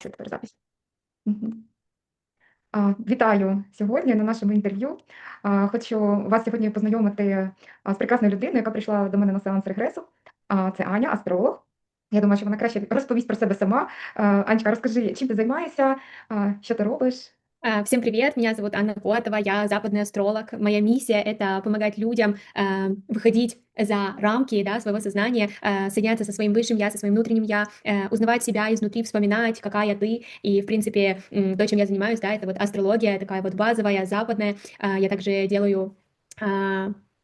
Що тепер запись? Вітаю сьогодні на нашому інтерв'ю. Хочу вас сьогодні познайомити з прекрасною людиною, яка прийшла до мене на сеанс регресу. Це Аня, астролог. Я думаю, що вона краще розповість про себе сама. Анечка, розкажи, чим ти займаєшся, що ти робиш? А, Всем привет, меня зовут Анна Котова, я западный астролог. Моя миссия — это помогать людям э, выходить за рамки да, своего сознания, э, соединяться со своим высшим я, со своим внутренним я, э, узнавать себя изнутри, вспоминать, какая ты. И, в принципе, то, чем я занимаюсь, да, это вот астрология, такая вот базовая, западная. Я также делаю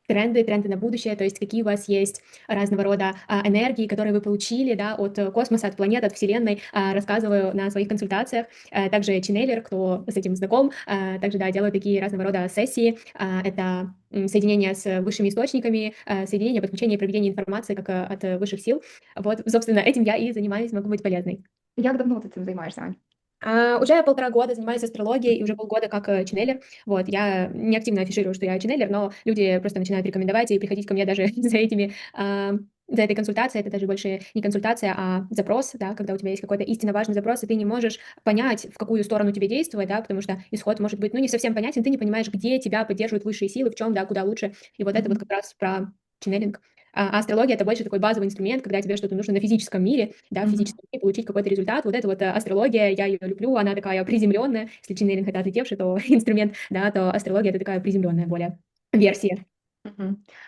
тренды, тренды на будущее, то есть какие у вас есть разного рода а, энергии, которые вы получили да, от э, космоса, от планет, от Вселенной, а, рассказываю на своих консультациях. А, Также ченнелер, кто с этим знаком, а, также да, делаю такие разного рода сессии. А, Это соединение с высшими источниками, соединение, подключение и проведение информации как от высших сил. Вот, собственно, этим я и занимаюсь, могу быть полезной. Як давно ти цим займаєшся, Ань? А, Уже полтора года занимаюсь астрологией и уже полгода как э, ченнелер. Вот, я не активно афиширую, что я ченнелер, но люди просто начинают рекомендовать и приходить ко мне даже за этими а, за этой консультацией, это даже больше не консультация, а запрос, да, когда у тебя есть какой-то истинно важный запрос, и ты не можешь понять, в какую сторону тебе действовать, да, потому что исход может быть, ну, не совсем понятен, ты не понимаешь, где тебя поддерживают высшие силы, в чем, да, куда лучше, и вот это вот как раз про ченнелинг. А астрология — это больше такой базовый инструмент, когда тебе что-то нужно на физическом мире, да, в физическом мире получить какой-то результат. Вот это вот э, астрология, я ее люблю, она такая приземленная. Если ченнелинг — это отлетевший, то инструмент, да, то астрология — это такая приземленная более версия.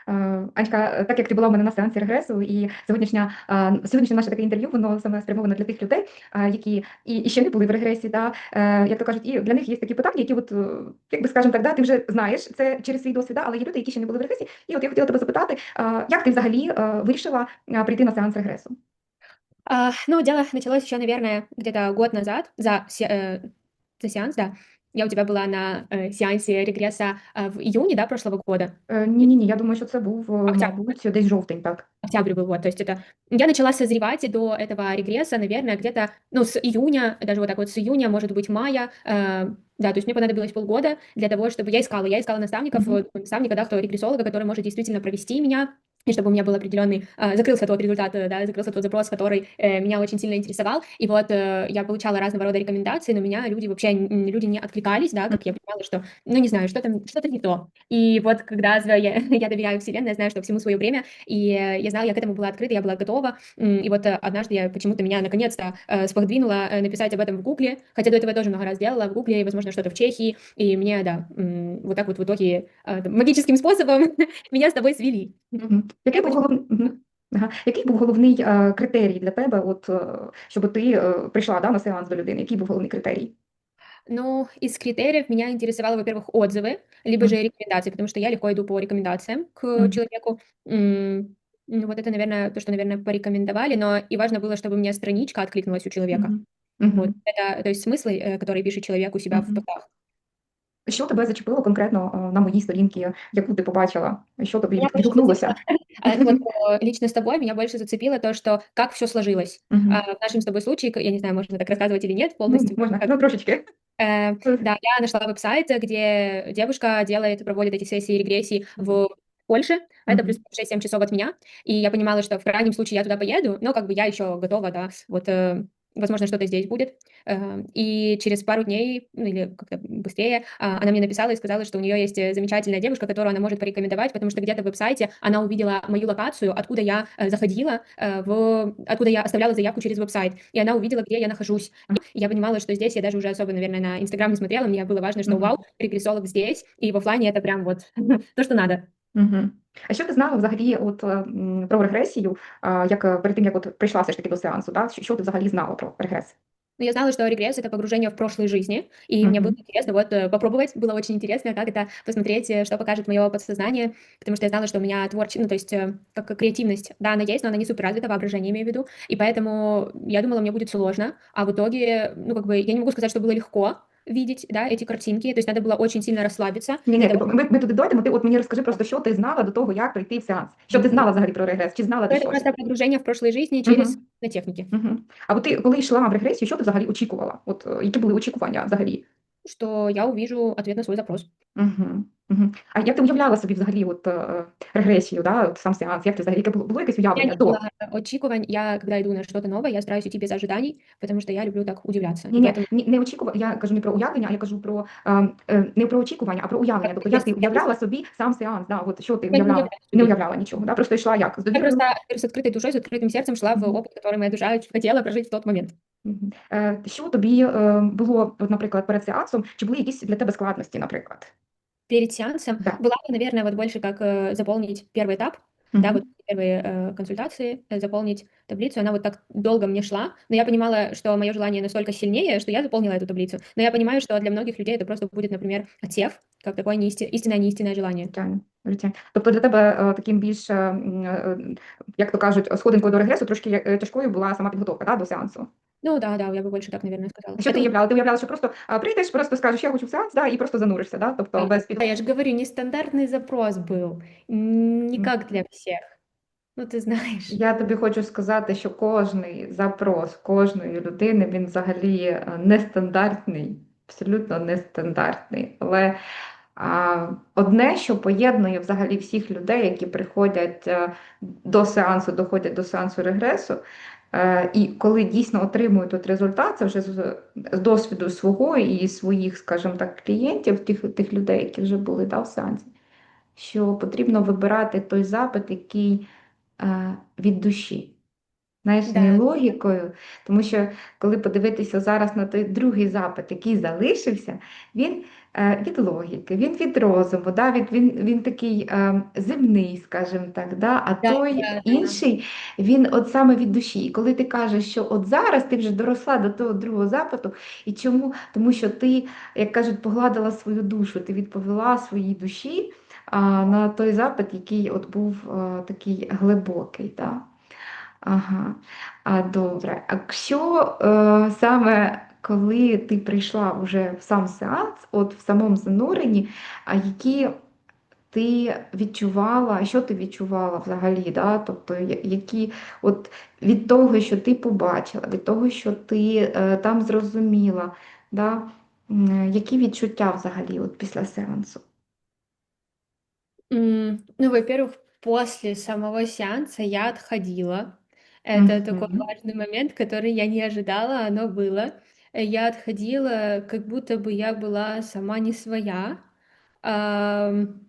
Е, Анечка, так як ти була в мене на сеансі регресу, і сьогоднішня, е, сьогоднішнє наше таке інтерв'ю, воно саме спрямоване для тих людей, е, які і, і ще не були в регресі, е, як то кажуть, і для них є такі питання, які, от, е, як би скажемо так, да, ти вже знаєш це через свій досвід, да, але є люди, які ще не були в регресі. І от я хотіла тебе запитати, е, як ти взагалі е, вирішила е, прийти на сеанс регресу? А, ну, дело началось еще, наверное, где-то год назад, за, э, за сеанс, да. Я у тебя была на э, сеансе регресса э, в июне, да, прошлого года. Е, Ні, ні, ні, я думаю, що це був, е, Октябрь. мабуть, десь жовтень, так. Октябрь был, вот, то есть это... Я начала созревать до этого регресса, наверное, где-то, ну, с июня, даже вот так вот, с июня, может быть, мая, э, да, то есть мне понадобилось полгода для того, чтобы я искала, я искала наставников, Мгм. вот, наставника, да, кто регрессолога, который может действительно провести меня, и чтобы у меня был определенный, э, закрылся тот результат, э, да, закрылся тот запрос, который э, меня очень сильно интересовал, и вот э, я получала разного рода рекомендации, но меня люди вообще, люди не откликались, да, как я понимала, что, ну, не знаю, что-то, что-то не то, и вот когда я, я доверяю вселенной, я знаю, что всему свое время, и я знала, я к этому была открыта, я была готова. И вот однажды я почему-то меня наконец-то сподвинула написать об этом в Гугле, хотя до этого я тоже много раз делала в Гугле, возможно, что-то в Чехии, и мне, да, вот так вот в итоге там, магическим способом меня с тобой свели. Мгм. Який був головний, мгм. Ага. Який був головний е, критерій для тебе, от, е, щоб ти е, прийшла да, на сеанс до людини? Який був головний критерій? Ну, из критериев меня интересовало, во-первых, отзывы, либо Мгм. же рекомендации, потому что я легко иду по рекомендациям к Мгм. человеку. М, Ну, вот это, наверное, то, что, наверное, порекомендовали, но и важно было, чтобы мне страничка откликнулась у человека. Мгм. Вот, Мгм. это, то есть смыслы, э, которые пишет человек у себя в Мгм. постах. Що тебе зачепило конкретно е, на моїй сторінці, яку ти побачила? Що тобі Меня від- больше відгукнулося? А, ну вот, э, лично с тобой меня больше зацепило то, что как все сложилось. Мгм. А, в нашем с тобой случае, к- я не знаю, можно так рассказывать или нет Ну, полностью. можна, как- ну трошечки. э, Мгм. да, я нашла веб-сайт, где девушка делает, проводит эти сессии регрессий в Польше, а это Мгм. плюс 6-7 часов от меня, и я понимала, что в крайнем случае я туда поеду, но как бы я еще готова, да, вот, э, возможно, что-то здесь будет. Э, И через пару дней, ну или как-то быстрее, а, она мне написала и сказала, что у нее есть э, замечательная девушка, которую она может порекомендовать, потому что где-то в веб-сайте она увидела мою локацию, откуда я э, заходила, э, в... откуда я оставляла заявку через веб-сайт, и она увидела, где я нахожусь. И я понимала, что здесь я даже уже особо, наверное, на Инстаграм не смотрела, мне было важно, что Мгм. вау, регрессолог здесь, и в оффлайне это прям вот то, что надо. Мгм. А що ти знала взагалі от, е, м, про регресію, а, як е, перед тим, як от прийшла все ж таки до сеансу, да? Що, що ти взагалі знала про регрес? Но я знала, что регресс — это погружение в прошлой жизни, и мне было интересно вот э, попробовать, было очень интересно, как это посмотреть, э, что покажет мое подсознание, потому что я знала, что у меня творчество, ну, то есть э, как креативность, да, она есть, но она не супер развита, воображение имею в виду, и поэтому я думала, мне будет сложно, а в итоге, ну, как бы, я не могу сказать, что было легко видеть, да, эти картинки, то есть надо было очень сильно расслабиться. Ні, ні, для того, ми, ми туди дойдемо. Ти от мені розкажи просто, що ти знала до того, як прийти в сеанс. Що ти знала взагалі про регрес? Чи знала чтобы- ти это щось? просто погружение в прошлой жизни через Мгм. на технике. Мгм. А от ти, коли йшла в регресію, що ти взагалі очікувала? От е, які були очікування взагалі? что я увижу ответ на свой запрос. Мгм, мгм. А як ти уявляла собі взагалі от, е, регресію, да, от сам сеанс? Як ти взагалі, яке було, було якесь У меня уявлення не до? было очікувань. Я, когда иду на что-то новое, я стараюсь идти без ожиданий, потому что я люблю так удивляться. И Ні, ні, поэтому ні, не очікування, я кажу не про уявлення, а я кажу про е, е, не про очікування, а про уявлення. Так, Тобто я як ти с- я уявляла собі сам сеанс, да, от що ти я не уявляла? уявляю Не собі. уявляла нічого, да? просто йшла як? З Я довірою? просто с открытой душой, с открытым сердцем шла в Мгм. опыт, который моя душа хотела прожить в тот момент. Мгм. Е, Що тобі е, було, от, наприклад, перед сеансом, чи були якісь для тебе складності, наприклад? Перед сеансом Да. была бы, наверное, вот больше как э, заполнить первый этап, да, Мгм. вот первые э, консультации, э, заполнить таблицу. Она вот так долго мне шла, но я понимала, что мое желание настолько сильнее, что я заполнила эту таблицу. Но я понимаю, что для многих людей это просто будет, например, отсев, как такое неисти- истинное неистинное желание. Звичайно, звичайно. Тобто для тебе е, таким більш, е, м, е, як то кажуть, сходинкою до регресу трошки е, тяжкою була сама підготовка да, до сеансу. Ну да, да, я бы больше так, наверное, сказала. Що ти Это уявляла? Ти уявляла, що просто а, прийдеш, просто скажеш, я хочу в сеанс, да, і просто зануришся, да? тобто Да, без да, підготовки. я же говорю, нестандартный запрос был, м, не как для всех. Ну, ты знаешь. Я тобі хочу сказати, що кожний запрос кожної людини він взагалі е, нестандартний, абсолютно нестандартний. Але а, одне, що поєднує взагалі всіх людей, які приходять е, до сеансу, доходять до сеансу регресу, е, і коли дійсно отримують от результат, це вже з, досвіду свого і своїх, скажімо так, клієнтів, тих, тих людей, які вже були да, в сеансі, що потрібно вибирати той запит, який від душі. Знаєш, не Да. логікою, тому що коли подивитися зараз на той другий запит, який залишився, він е, від логіки, він від розуму, да, від, він, він такий е, земний, скажімо так, да, а Да, той да, інший, він от саме від душі. І коли ти кажеш, що от зараз ти вже доросла до того другого запиту, і чому? Тому що ти, як кажуть, погладила свою душу, ти відповіла своїй душі на той запит, який от був а, такий глибокий. Да? Ага, а, добре. А що е, саме коли ти прийшла вже в сам сеанс, от в самому зануренні, а які ти відчувала, що ти відчувала взагалі, да? Тобто, які от від того, що ти побачила, від того, що ти е, там зрозуміла, да? які відчуття взагалі от після сеансу? М, Ну, во-первых, после самого сеанса я отходила. Это такой Мгм. важный момент, который я не ожидала, оно было. Э, Я отходила, как будто бы я была сама не своя. Ам,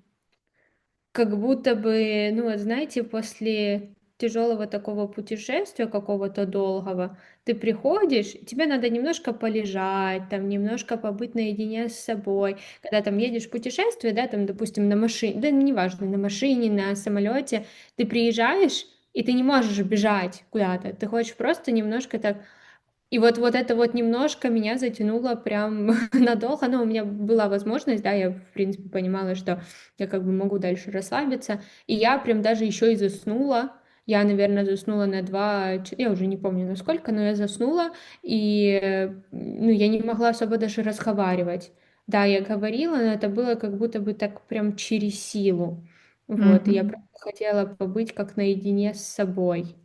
Как будто бы, ну, вот знаете, после тяжелого такого путешествия какого-то долгого, ты приходишь, тебе надо немножко полежать, там, немножко побыть наедине с собой. Когда там едешь в путешествие, да, там, допустим, на машине, да, неважно, на машине, на самолете, ты приезжаешь, и ты не можешь бежать куда-то, ты хочешь просто немножко так и вот, вот это вот немножко меня затянуло прям надолго, но у меня была возможность, да, я, в принципе, понимала, что я как бы могу дальше расслабиться, и я прям даже еще и заснула, я, наверное, заснула на два, я уже не помню на сколько, но я заснула, и, э, ну, я не могла особо даже разговаривать. Да, я говорила, но это было как будто бы так прям через силу. Вот, и я просто хотела побыть как наедине с собой.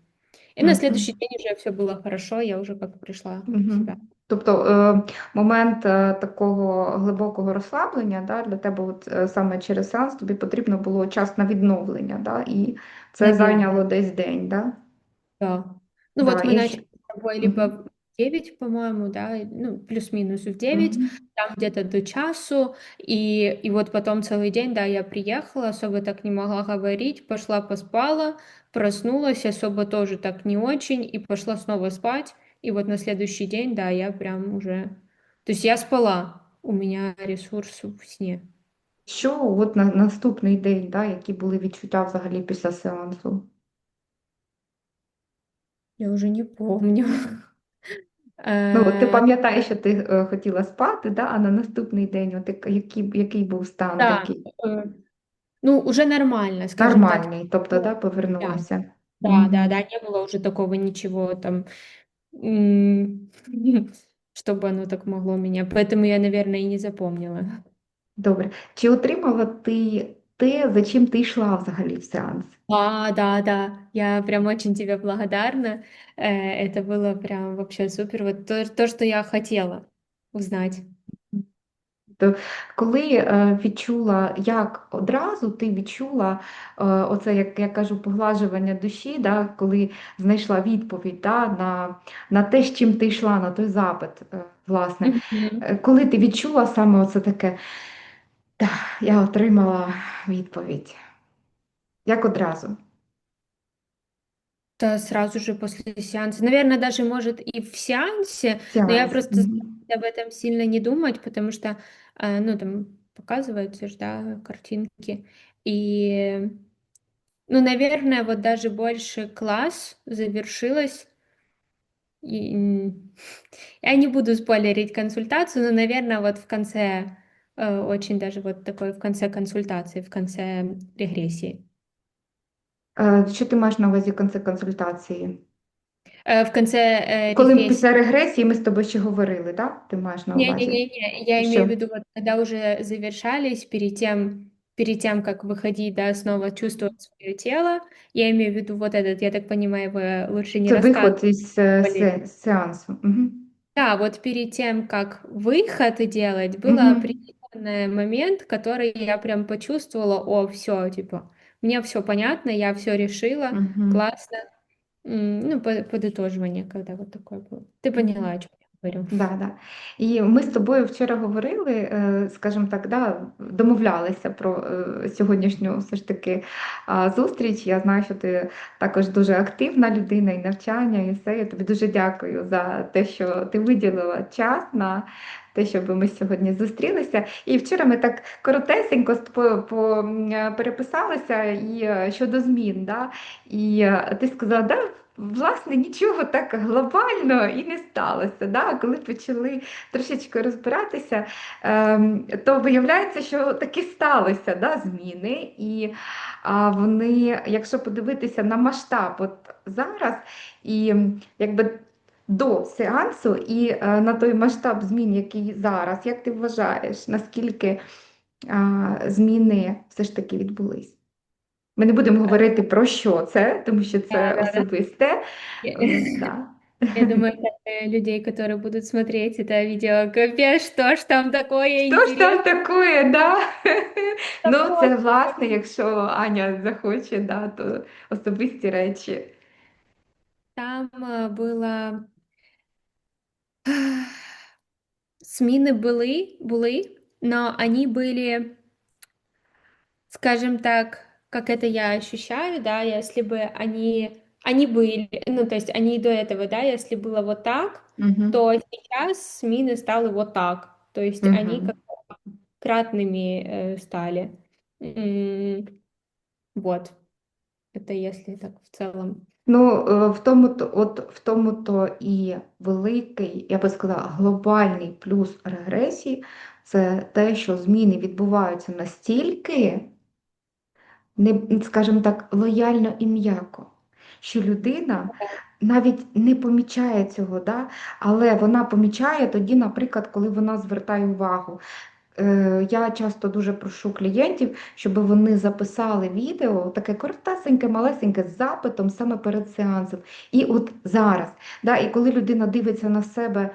И на Мгм. следующий день уже все было хорошо, я уже как пришла в Мгм. себя. Тобто е, момент е, такого глибокого розслаблення, да, для тебе от, е, саме через сеанс тобі потрібно було час на відновлення, да, і це Мгм. зайняло десь день, да? Да. Ну Да, вот мы і начали с тобой либо в 9, по-моему, да, ну, плюс-минус в 9, Мгм. там где-то до часу, и, и вот потом целый день, да, я приехала, особо так не могла говорить, пошла поспала, проснулась, особо тоже так не очень, и пошла снова спать, и вот на следующий день, да, я прям уже, то есть я спала, у меня ресурс в сне. Що от на наступний день, да, які були відчуття взагалі після сеансу? Я уже не помню. Ну, от ти Э, пам'ятаєш, що ти е, хотіла спати, да, а на наступний день от як- який, який був стан Да, такий? э, ну, уже нормально, скажем так. Нормальний, тобто, да, Да, повернувся. да, Мгм. да, да, не было уже такого ничего там, м, чтобы оно так могло меня. Поэтому я, наверное, и не запомнила. Добре. Чи отримала ти те, за чим ти йшла взагалі в сеанс? А, да, да, я прям очень тебе благодарна. Э, Это было прям вообще супер. Вот то, то, что я хотела узнать. То коли е, відчула, як одразу ти відчула е, оце, як я кажу, поглажування душі, да, коли знайшла відповідь да, на, на те, з чим ти йшла, на той запит, е, власне. Мгм. Е, Коли ти відчула саме оце таке, «Да, я отримала відповідь. Як одразу? Да, сразу же после сеанса. Наверное, даже, может, и в сеансе, но я просто Мгм. стараюсь об этом сильно не думать, потому что, э, ну, там показываются ж, да, картинки. И, ну, наверное, вот даже больше класс завершилось. И, м, я не буду спойлерить консультацию, но, наверное, вот в конце, э, очень даже вот такой в конце консультации, в конце регрессии. Е, Що ти маєш на увазі в кінці консультації? Э, в конце э, Коли регрессии. після регресії ми з тобою ще говорили, так? Ти маєш на увазі? Не-не-не-не, я Ещё. имею в виду, вот когда уже завершались, перед тем, перед тем, как выходить, да, снова чувствовать свое тело, я имею в виду вот этот, я так понимаю, вы лучше не Це виход рассказывать. із е, болезнь. се- сеансу. Мгм. Да, вот перед тем, как выход делать, был Мгм. определенный момент, который я прям почувствовала, о, все, типа, мне все понятно, я все решила, Мгм. классно. М, Ну, по- подытоживание, когда вот такое было. Ты поняла, о чем я говорю. Да, да. І ми з тобою вчора говорили, е, скажімо так, да, домовлялися про е, сьогоднішню все ж таки а, зустріч. Я знаю, що ти також дуже активна людина і навчання, і все. Я тобі дуже дякую за те, що ти виділила час на те, щоб ми сьогодні зустрілися. І вчора ми так коротесенько е, переписалися і е, щодо змін. Да? І е, ти сказала, да, власне, нічого так глобально і не сталося. Да? Коли почали трошечки розбиратися, ем, то виявляється, що таки сталося да, зміни. І вони, якщо подивитися на масштаб от зараз, і якби до сеансу, і е, на той масштаб змін, який зараз, як ти вважаєш, наскільки а, зміни все ж таки відбулись? Ми не будемо говорити про що це, тому що це Да-да-да. особисте. Я- М, да. Я думаю, для людей, которые будут смотреть это видео, капец, что ж там такое Що ж там интересное. таке, да? Ну, це просто власне, якщо Аня захоче, да, то особисті речі. Там э, было... Зміни були, були, но они были, скажем так, как это я ощущаю, да, если бы они, они были, ну, то есть они и до этого, да, если было вот так, Мгм. то сейчас зміни стали вот так, то есть они Мгм. как кратными э, стали. М, Вот, это если так в целом. Ну, е, в тому то, от в тому то і великий, я би сказала, глобальний плюс регресії це те, що зміни відбуваються настільки, не, скажімо так, лояльно і м'яко, що людина навіть не помічає цього, да? але вона помічає тоді, наприклад, коли вона звертає увагу. Е, Я часто дуже прошу клієнтів, щоб вони записали відео, таке коротесеньке, малесеньке, з запитом саме перед сеансом. І от зараз, да, і коли людина дивиться на себе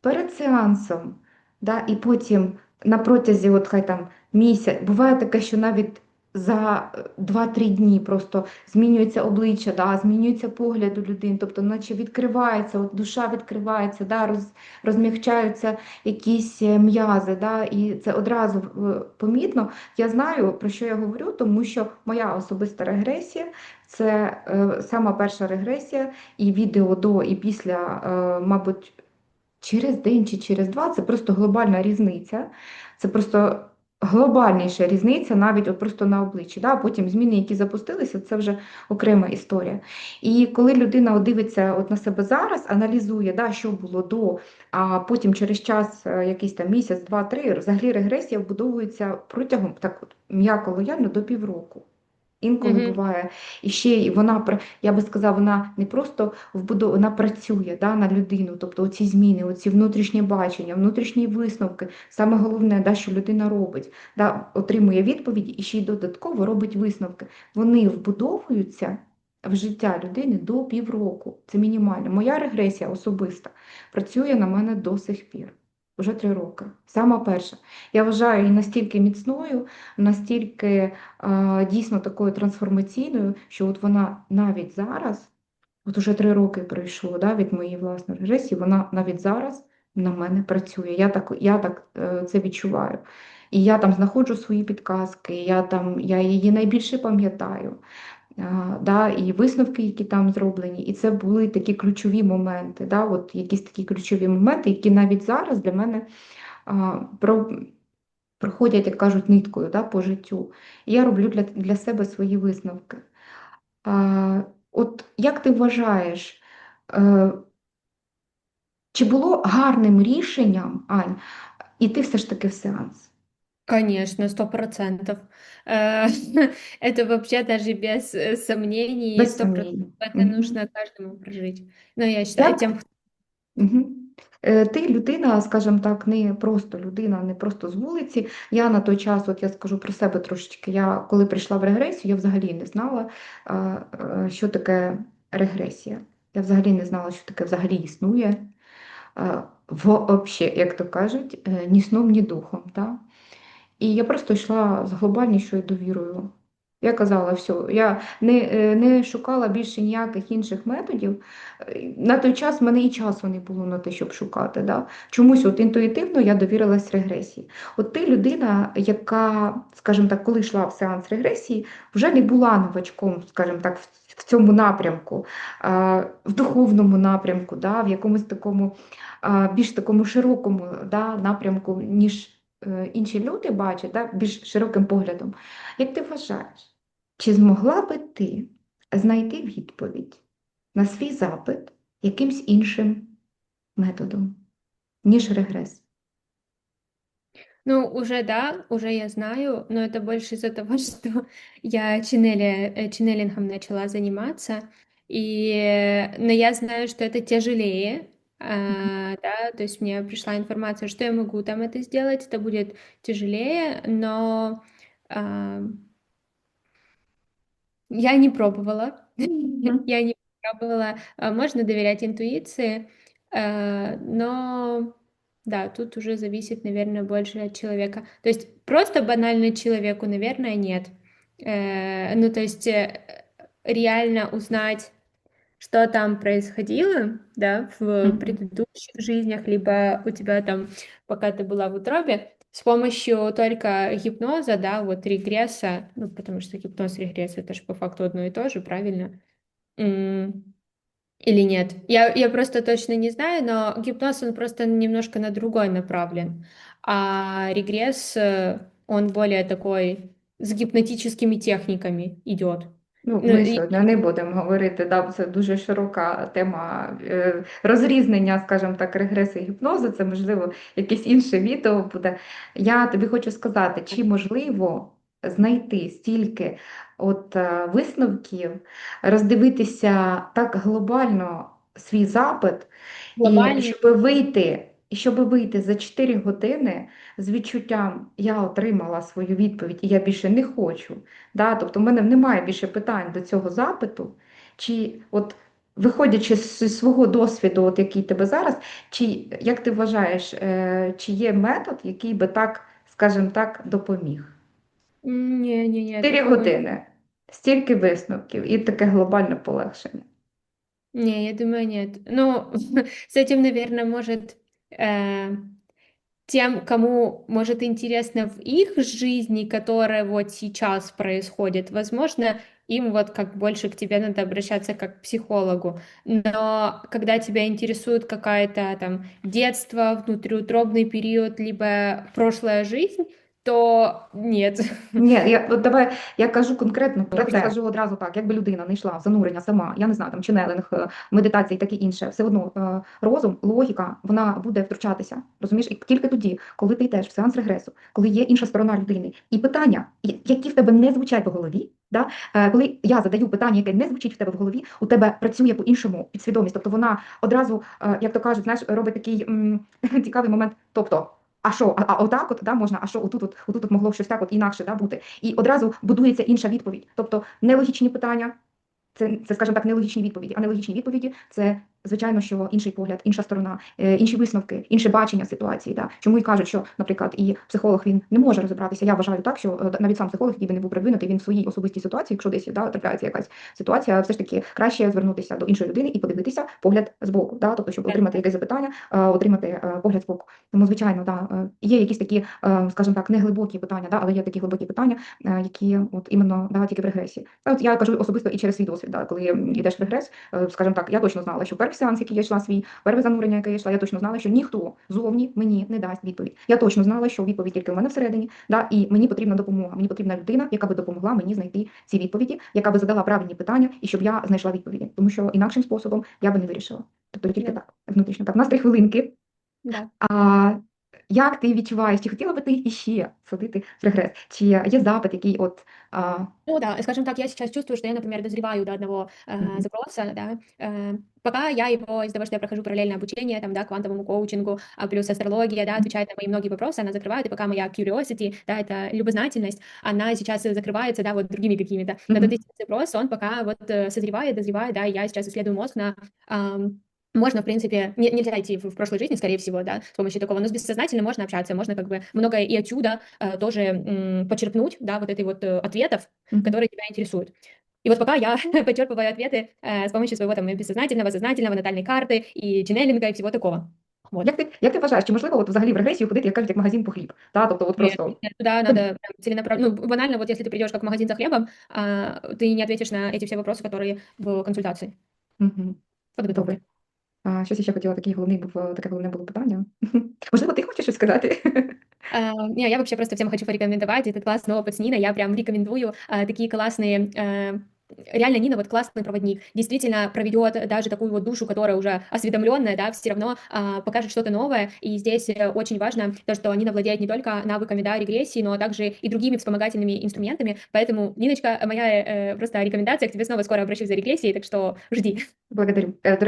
перед сеансом, да, і потім на протязі, от хай там місяць, буває таке, що навіть за е, 2-3 дні просто змінюється обличчя, да, змінюється погляд у людини, тобто наче відкривається, от душа відкривається, да, роз, розмягчаються якісь е, м'язи, да, і це одразу е, помітно. Я знаю, про що я говорю, тому що моя особиста регресія це е, сама перша регресія, і відео до і після, е, мабуть, через день чи через два це просто глобальна різниця. Це просто глобальніша різниця, навіть от просто на обличчі. Да? Потім зміни, які запустилися, це вже окрема історія. І коли людина дивиться от на себе зараз, аналізує, да, що було до, а потім через час, е, якийсь там місяць, два, три, взагалі регресія вбудовується протягом так от м'яко лояльно до півроку. Інколи Мгм. буває і ще й вона я би сказала, вона не просто вбудов... вона працює да, на людину, тобто оці зміни, оці внутрішні бачення, внутрішні висновки. Саме головне, да, що людина робить, да, отримує відповідь і ще й додатково робить висновки. Вони вбудовуються в життя людини до півроку. Це мінімально. Моя регресія особиста працює на мене до сих пір. Вже три роки. Сама перша. Я вважаю її настільки міцною, настільки е, дійсно такою трансформаційною, що от вона навіть зараз, от уже три роки пройшло да, від моєї власної регресії, вона навіть зараз на мене працює. Я так, я так е, це відчуваю. І я там знаходжу свої підказки, я там я її найбільше пам'ятаю. Да, і висновки, які там зроблені, і це були такі ключові моменти, да, от якісь такі ключові моменти, які навіть зараз для мене а, про, проходять, як кажуть, ниткою да, по життю. Я роблю для, для себе свої висновки. А, от як ти вважаєш, е, чи було гарним рішенням, Ань, іти все ж таки в сеанс? Конечно, сто процентов. Э, Это вообще даже без э, сомнений, Без сто процентов сомнень. это Мгм. нужно каждому прожить. Но я считаю, Як тем, кто Угу. Ти людина, скажімо так, не просто людина, не просто з вулиці. Я на той час, от я скажу про себе трошечки, я коли прийшла в регресію, я взагалі не знала, а, а, що таке регресія. Я взагалі не знала, що таке взагалі існує. А, Вообще, як то кажуть, е, ні сном, ні духом. Да? І я просто йшла з глобальнішою довірою. Я казала, все, я не, е, не шукала більше ніяких інших методів. Е, На той час в мене і часу не було на те, щоб шукати. Да? Чомусь от інтуїтивно я довірилась регресії. От ти людина, яка, скажімо так, коли йшла в сеанс регресії, вже не була новачком, скажімо так, в, цьому напрямку, в духовному напрямку, да? в якомусь такому більш такому широкому да, напрямку, ніж інші люди бачать, да, більш широким поглядом. Як ти вважаєш, чи змогла би ти знайти відповідь на свій запит якимсь іншим методом, ніж регрес? Ну, уже да, уже я знаю, но это больше из-за того, что я ченнели, э, ченнелингом начала заниматься, и, э, но я знаю, что это тяжелее, а, да, то есть мне пришла информация, что я могу там это сделать, это будет тяжелее, но а, я не пробовала, я не пробовала, А, можно доверять интуиции, э, но да, тут уже зависит, наверное, больше от человека. То есть просто банально человеку, наверное, нет. Э, Ну, то есть э, реально узнать, что там происходило, да, в Мгм. предыдущих жизнях, либо у тебя там, пока ты была в утробе, с помощью только гипноза, да, вот регресса, ну, потому что гипноз и регресс это же по факту одно и то же, правильно? Или нет? Я, я просто точно не знаю, но гипноз, он просто немножко на другой направлен, а регресс, э, он более такой с гипнотическими техниками идет. Ну, Ну, ми і- сьогодні не будемо говорити, да, це дуже широка тема е, розрізнення, скажімо так, регресу і гіпнозу. Це, можливо, якесь інше відео буде. Я тобі хочу сказати, чи можливо знайти стільки от е, висновків, роздивитися так глобально свій запит, і щоб вийти, і щоб вийти за 4 години з відчуттям, я отримала свою відповідь, і я більше не хочу. Да? Тобто в мене немає більше питань до цього запиту. Чи от виходячи з свого досвіду, от який тебе зараз, чи як ти вважаєш, е, чи є метод, який би так, скажімо так, допоміг? Не, не, не, 4 години, стільки висновків і таке глобальне полегшення. Не, я думаю, нет. Ну, с этим, наверное, может э, тем, кому может интересно в их жизни, которая вот сейчас происходит, возможно, им вот как больше к тебе надо обращаться как к психологу. Но когда тебя интересует какая-то там детство, внутриутробный период, либо прошлая жизнь, то нет. Ні, я от давай я кажу конкретно про це. Скажу одразу так, якби людина не йшла в занурення сама, я не знаю, там ченелинг, е, медитація і таке інше, все одно е, розум, логіка, вона буде втручатися. Розумієш? І тільки тоді, коли ти йдеш в сеанс регресу, коли є інша сторона людини, і питання, які в тебе не звучать в голові, да? е, коли я задаю питання, яке не звучить в тебе в голові, у тебе працює по-іншому підсвідомість. Тобто вона одразу, як то кажуть, знаєш, робить такий м, цікавий момент. Тобто. А що, а, отак от да, можна, а що отут, от, отут от могло щось так от інакше да, бути. І одразу будується інша відповідь. Тобто нелогічні питання, це, це, скажімо так, нелогічні відповіді, а нелогічні відповіді це звичайно, що інший погляд, інша сторона, е, інші висновки, інше бачення ситуації. Да. Чому і кажуть, що, наприклад, і психолог він не може розібратися. Я вважаю так, що е, навіть сам психолог, який би не був продвинутий, він в своїй особистій ситуації, якщо десь да, трапляється якась ситуація, все ж таки краще звернутися до іншої людини і подивитися погляд з боку. Да, тобто, щоб отримати якесь запитання, е, отримати погляд з боку. Тому, звичайно, да, є якісь такі, скажімо так, неглибокі питання, да, але є такі глибокі питання, які от іменно да, тільки в регресії. Та от я кажу особисто і через свій досвід, да, коли йдеш в регрес, скажімо так, я точно знала, що перший сеанс, який я йшла свій, перше занурення, яке я йшла, я точно знала, що ніхто зовні мені не дасть відповідь. Я точно знала, що відповідь тільки в мене всередині, да, і мені потрібна допомога. Мені потрібна людина, яка би допомогла мені знайти ці відповіді, яка би задала правильні питання, і щоб я знайшла відповіді. Тому що інакшим способом я би не вирішила. Тобто тільки yeah. так, внутрішньо. Так, у нас три хвилинки. Yeah. А як ти відчуваєш, чи хотіла би ти іще сходити в регрес? Чи є запит, який от а, Ну да, скажем так, я сейчас чувствую, что я, например, дозреваю до одного э, Мгм. запроса, да, э, пока я его, из-за того, что я прохожу параллельное обучение, там, да, квантовому коучингу, а плюс астрология, да, отвечает на мои многие вопросы, она закрывает, и пока моя curiosity, да, это любознательность, она сейчас э, закрывается, да, вот другими какими-то. Но Мгм. тот истинный запрос, он пока вот э, созревает, дозревает, да, и я сейчас исследую мозг на ам, можно, в принципе, не- нельзя идти в, в прошлой жизни, скорее всего, да, с помощью такого, но с бессознательным можно общаться, можно как бы многое и отсюда э, тоже м, почерпнуть, да, вот этой вот э, ответов, Мгм. которые тебя интересуют. И вот пока я почерпываю ответы э, с помощью своего там и бессознательного, сознательного, натальной карты и ченнелинга и всего такого. Вот. як ти як ти вважаєш, чи можливо от взагалі в регресію ходити, як кажуть, як магазин по хліб? Та, тобто от Нет, просто нет, туда надо прям целенаправленно, ну, банально, вот если ты придешь как в магазин за хлебом, а, ты не ответишь на эти все вопросы, которые в консультации. Мгм. Подготовке. А, щось ще хотіла, такий головний був, таке головне було питання. Можливо, ти хочеш щось сказати? А, не, я вообще просто всем хочу порекомендовать этот классный опыт с Ниной. Я прям рекомендую а, такие классные... э, Реально, Нина вот классный проводник, действительно проведет даже такую вот душу, которая уже осведомленная, да, все равно а, покажет что-то новое. И здесь э, очень важно то, что Нина владеет не только навыками, да, регрессии, но также и другими вспомогательными инструментами. Поэтому, Ниночка, моя э, просто рекомендация к тебе снова скоро обращусь за регрессией, так что жди. Благодарю. До